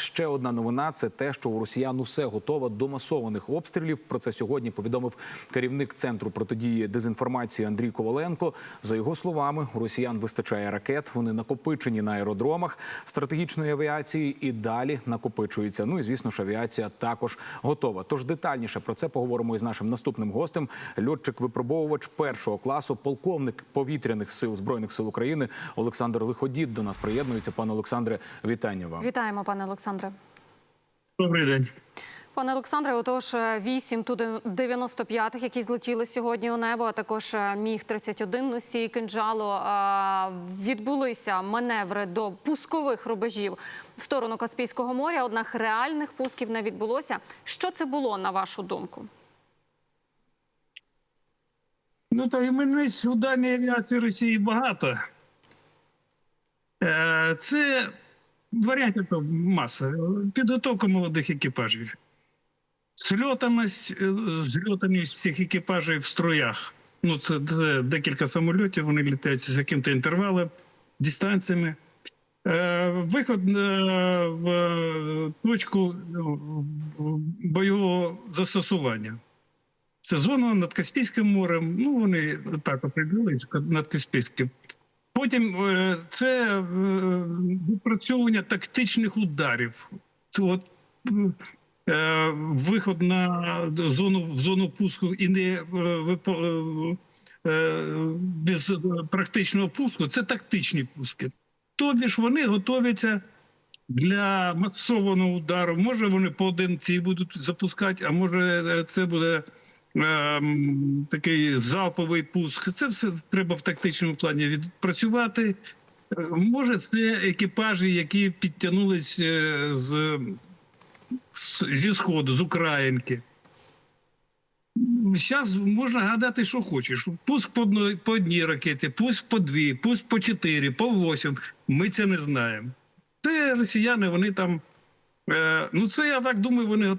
ще одна новина це те, що у росіян усе готово до масованих обстрілів. Про це сьогодні повідомив керівник центру протидії дезінформації Андрій Коваленко. За його словами, у росіян вистачає ракет. Вони накопичені на аеродромах стратегічної авіації і далі накопичуються. Ну і звісно ж, авіація також готова. Тож детальніше про це поговоримо із нашим наступним гостем. Льотчик-випробовувач першого класу, полковник повітряних сил збройних сил України Олександр Лиходід до нас приєднується. Пане Олександре, вітання вам. Вітаємо, пане Олександре. Добрий день. Пане Олександре, отож, вісім ту 95 які злетіли сьогодні у небо, а також міг 31 носій кинджалу. е, Відбулися маневри до пускових рубежів в сторону Каспійського моря. Однак реальних пусків не відбулося. Що це було на вашу думку? Ну та іменниць у даній авіації Росії багато. Е, Це варіантів маса. Підготовка молодих екіпажів. Зльотаність, е, зльотаність цих екіпажів в строях. Ну, це, це декілька самольотів, вони літають з яким-то інтервалом, дистанціями. Е, Виход е, в точку ну, бойового застосування. Це зона над Каспійським морем. Ну вони так определились над Каспійським. Потім е, це е, відпрацьовування тактичних ударів. От, е, виход на зону в зону пуску і не без практичного пуску це тактичні пуски. Тобі ж вони готуються для масованого удару. Може вони поодинці будуть запускати, а може це буде такий залповий пуск. Це все треба в тактичному плані відпрацювати. Е, Може, це екіпажі, які підтягнулись е, з, зі сходу, з Українки. Зараз можна гадати, що хочеш. Пуск по одній, по одній ракеті, пуск по дві, пуск по чотири, по восім. Ми це не знаємо. Це росіяни, вони там. Е, ну, це я так думаю, вони е,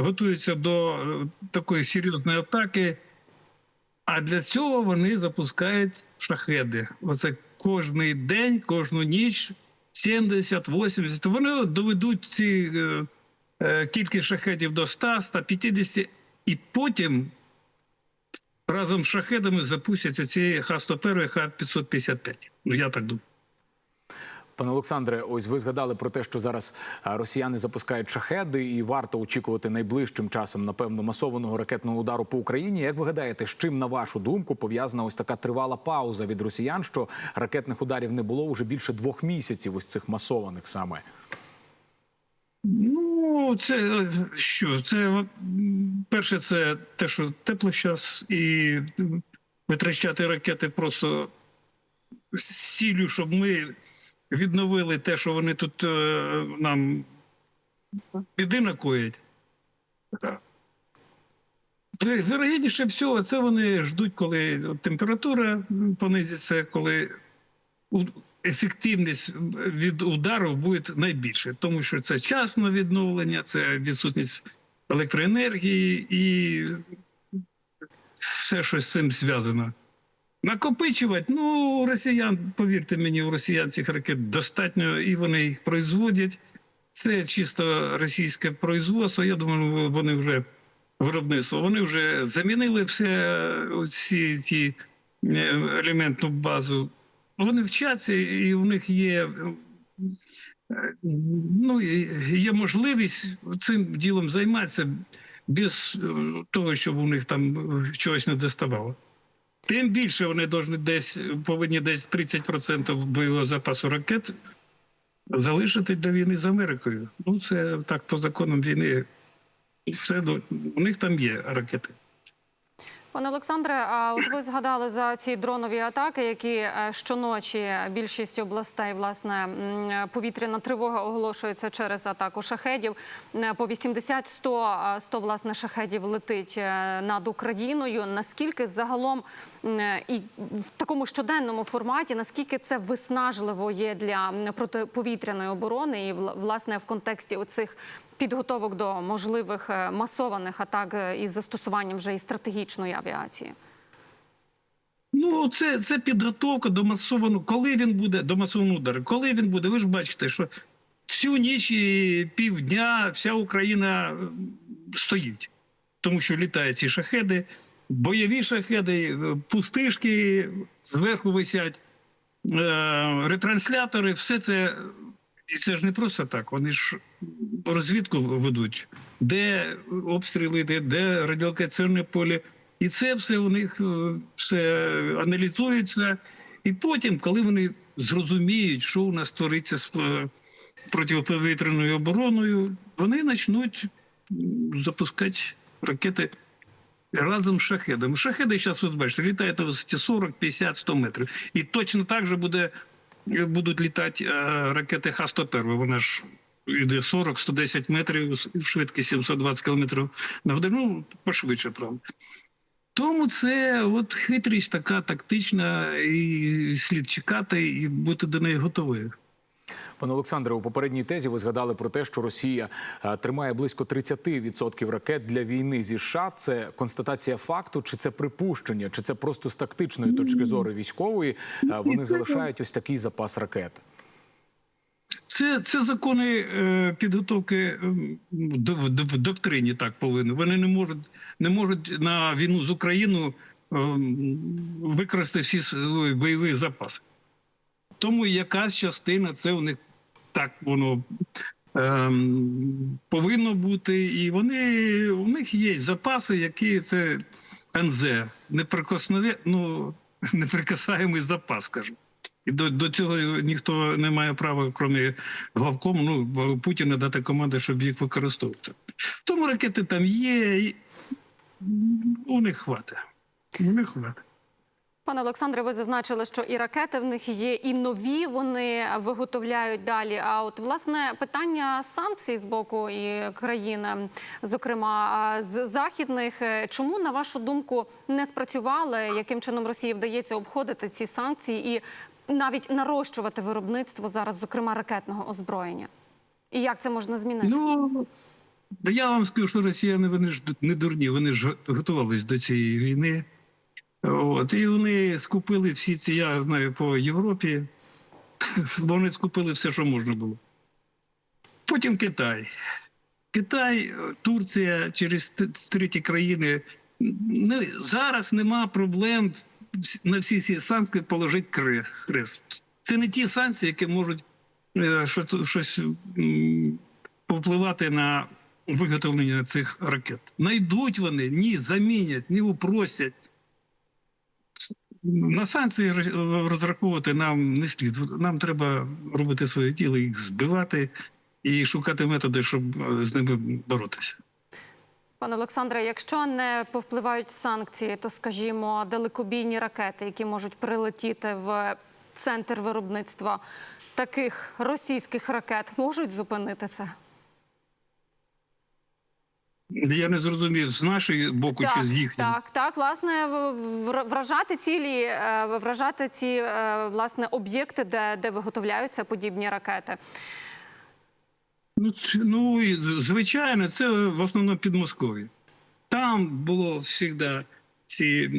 готуються до е, такої серйозної атаки. А для цього вони запускають шахеди. Оце кожний день, кожну ніч 70-80. Вони доведуть ці кількість шахедів до 100, 150, і потім разом з шахедами запустять ці Х-101 і Х-555. Ну, я так думаю. Пане Олександре, ось ви згадали про те, що зараз росіяни запускають шахеди, і варто очікувати найближчим часом, напевно, масованого ракетного удару по Україні. Як ви гадаєте, з чим на вашу думку пов'язана ось така тривала пауза від росіян, що ракетних ударів не було вже більше двох місяців, ось цих масованих саме? Ну, це е, що? Це перше, це те, що тепло час, і витрачати ракети просто з ціллю, щоб ми відновили те, що вони тут е, нам біди накоять. Вірогідніше всього, це вони ждуть, коли температура понизиться, коли ефективність від удару буде найбільше, тому що це часне відновлення, це відсутність електроенергії і все, що з цим зв'язано. Накопичувати, ну, росіян, повірте мені, у росіян цих ракет достатньо, і вони їх производять. Це чисто російське производство. Я думаю, вони вже виробництво. Вони вже замінили все, всі ці е, елементну базу. Вони вчаться, і в них є, е, ну, є можливість цим ділом займатися без е, того, щоб у них там чогось не доставало. Тим більше вони должны десь, повинні десь 30% бойового запасу ракет залишити для війни з Америкою. Ну, це так по законам війни. Все, до у них там є ракети. Пане Олександре, а от ви згадали за ці дронові атаки, які е, щоночі більшість областей, власне, повітряна тривога оголошується через атаку шахедів. Е, По 80-100 е, 100, власне, шахедів летить е, над Україною. Наскільки загалом і в такому щоденному форматі, наскільки це виснажливо є для протиповітряної оборони, і власне в контексті оцих підготовок до можливих е, масованих атак е, із застосуванням вже і стратегічної авіації? Ну, це, це підготовка до масованого. Коли він буде до масованого удару? Коли він буде? Ви ж бачите, що всю ніч і півдня вся Україна стоїть, тому що літають ці шахеди, бойові шахеди, е, пустишки зверху висять, ретранслятори, все це. І це ж не просто так. Вони ж розвідку ведуть, де обстріли, де, де радіолокаційне поле. І це все у них е, все аналізується. І потім, коли вони зрозуміють, що у нас твориться з е, протиповітряною обороною, вони почнуть запускати ракети разом з шахедами. Шахеди зараз, ви бачите, літають на висоті 40, 50, 100 метрів. І точно так же буде, будуть літати е, ракети Х-101. Вона ж йде 40-110 метрів, в швидкість 720 км на годину, ну, пошвидше, правда. Тому це от хитрість така тактична, і слід чекати і бути до неї готовою. Пане Олександре, у попередній тезі ви згадали про те, що Росія е, тримає близько 30% ракет для війни зі США. Це констатація факту, чи це припущення, чи це просто з тактичної точки зору військової е, вони залишають ось такий запас ракет. Це, це закони е, підготовки ем, до, в доктрині так повинні. Вони не можуть, не можуть на війну з Україною ем, використати всі свої бойові запаси. Тому якась частина це у них так воно ем, повинно бути. І вони у них є запаси, які це НЗ, неприкоснове, ну, неприкасаємий запас, скажімо. І до, до цього ніхто не має права, крім главкому, ну, Путіна дати команду, щоб їх використовувати. Тому ракети там є, і у них хватить. У них хватить. Пане Олександре, ви зазначили, що і ракети в них є, і нові вони виготовляють далі. А от власне питання санкцій з боку і країн, зокрема з західних, е, чому на вашу думку не спрацювали? Яким чином Росії вдається обходити ці санкції і навіть нарощувати виробництво зараз, зокрема ракетного озброєння? І як це можна змінити? Ну, я вам скажу, що росіяни вони ж не дурні, вони ж готувалися до цієї війни. От, і вони скупили всі ці, я знаю, по Європі. Вони скупили все, що можна було. Потім Китай. Китай, Турція через треті країни. Не, зараз нема проблем на всі ці санкції положити хрест. Це не ті санкції, які можуть е, що- щось м, повпливати на виготовлення цих ракет. Найдуть вони, ні, замінять, ні упростять. На санкції розраховувати нам не слід. Нам треба робити своє діло, їх збивати і шукати методи, щоб е, з ними боротися. Пане Олександре, якщо не повпливають санкції, то скажімо, далекобійні ракети, які можуть прилетіти в центр виробництва таких російських ракет, можуть зупинити це? Я не зрозумів з нашої боку чи з їхнього. так, так, власне, вражати цілі, е, вражати ці е, власне об'єкти, де, де виготовляються подібні ракети. Ну, ну звичайно, це в основному Підмосков'я. Там було завжди ці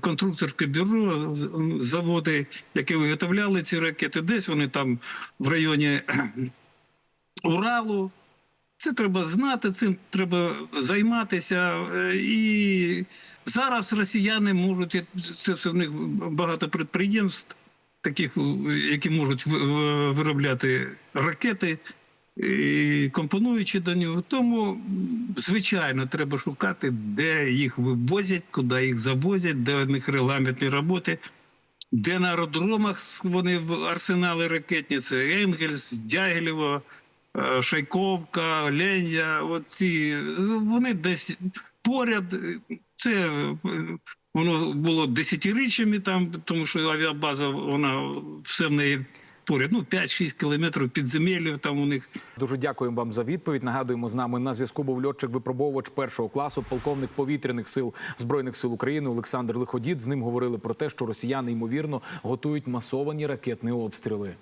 конструкторське бюро, заводи, які виготовляли ці ракети. Десь вони там в районі Уралу. Це треба знати, цим треба займатися. Е, І зараз росіяни можуть це все в них багато підприємств, таких, які можуть ви- ви- виробляти ракети і компонуючи до нього. Тому, звичайно, треба шукати, де їх вивозять, куди їх завозять, де у них регламентні роботи, де на аеродромах вони в арсенали ракетні. Це Енгельс, Дягілєво, е, Шайковка, Леня. Оці вони десь поряд. Це е, воно було десятиріччями там, тому що авіабаза, вона все в неї поряд. Ну, 5-6 кілометрів підземелля там у них. Дуже дякуємо вам за відповідь. Нагадуємо, з нами на зв'язку був льотчик випробовувач першого класу, полковник повітряних сил збройних сил України Олександр Лиходіт. З ним говорили про те, що росіяни ймовірно готують масовані ракетні обстріли.